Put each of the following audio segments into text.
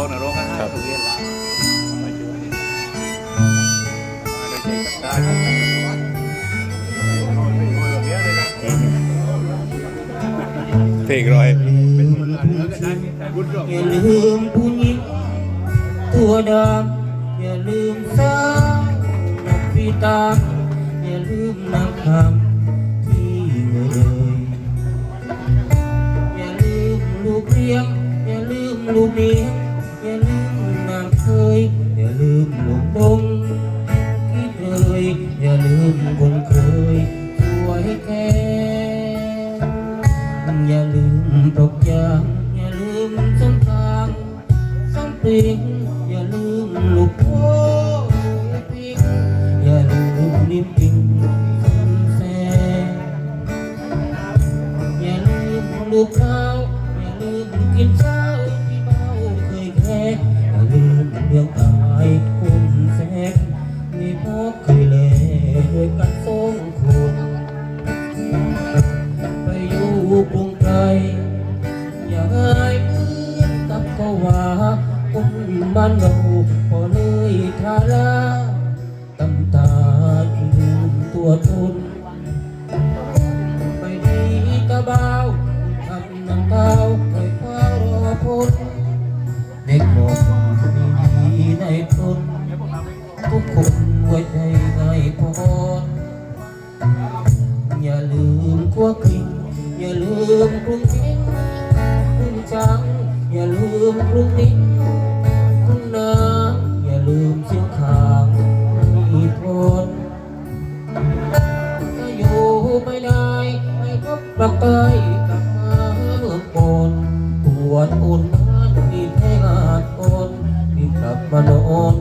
กนรกก็ห้าตู้เย็นละมาช่วยมาโดยใจกันได้เพลงร้อยเป็นคนละเนื้อกันได้แต่บุญรอบอย่าลืมผู้หญิงตัวดำอย่าลืมสาวนักพิตาอย่าลืมนางคำที่เอ่ยอย่าลืมลูกเลี้ยงอย่าลืมลูกเลี้ยง อย่าลืมตกยางอย่าลืมสมทางสมปริงอย่าลืมลูกโป่ปิงอย่าลืมนิมปิงสมแสอย่าลืมลูกข้าวอย่าลืมกินเช้า บ้านเราพอเลยทาราตำตาที่ลืมตัวตนไปดีตะเบาทำน้ำเต้าไปเฝ้ารอพ้นเด็กบอกมีดีในตนทุกคนไว้ใจง่ายพออย่าลืมกัวกริ่งอย่าลืมกรุงทิ้งกรุงจังอย่าลืมกรุงนิ่ ลืมเสียงขางมีทนถ้าอยู่ไม่ได้ไม่พบปากใต้กลับมาเมืองบนปวดอุ่นนั้นมีแท่งอาจอนที่กลับมานอน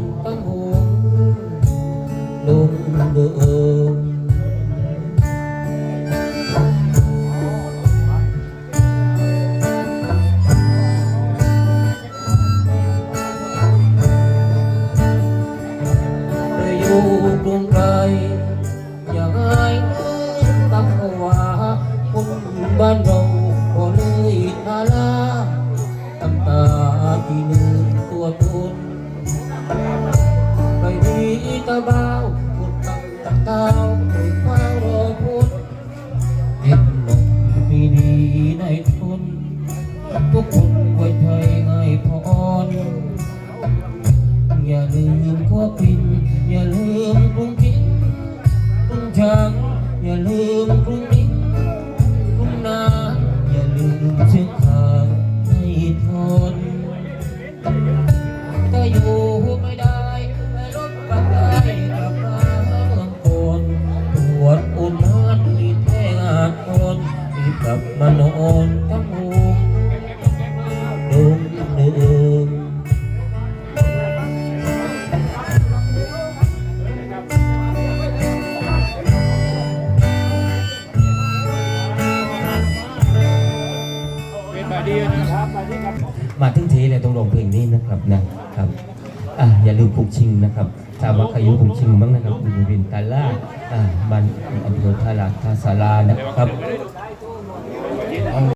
บ้านเราพอเลยนาลาตำตาที่ลืมตัวตนไปดีตาเบาพุดตั้งตะเต้าไปเฝ้ารอพุดเด็กหนุ่มมีดีในทนทุกคนไว้ใจง่ายพรอย่าลืมข้อปินอย่าลืมกรุงพินกรุ มาถึงทีเลยต้องลงเพลงนี้นะครับนะครับอะอย่าลืมปลุกชิงนะครับชาวมัคคายุปลุกชิงบ้างนะครับบุรินตาล่าอ่ามันอำเภอทาราทาสารานะครับ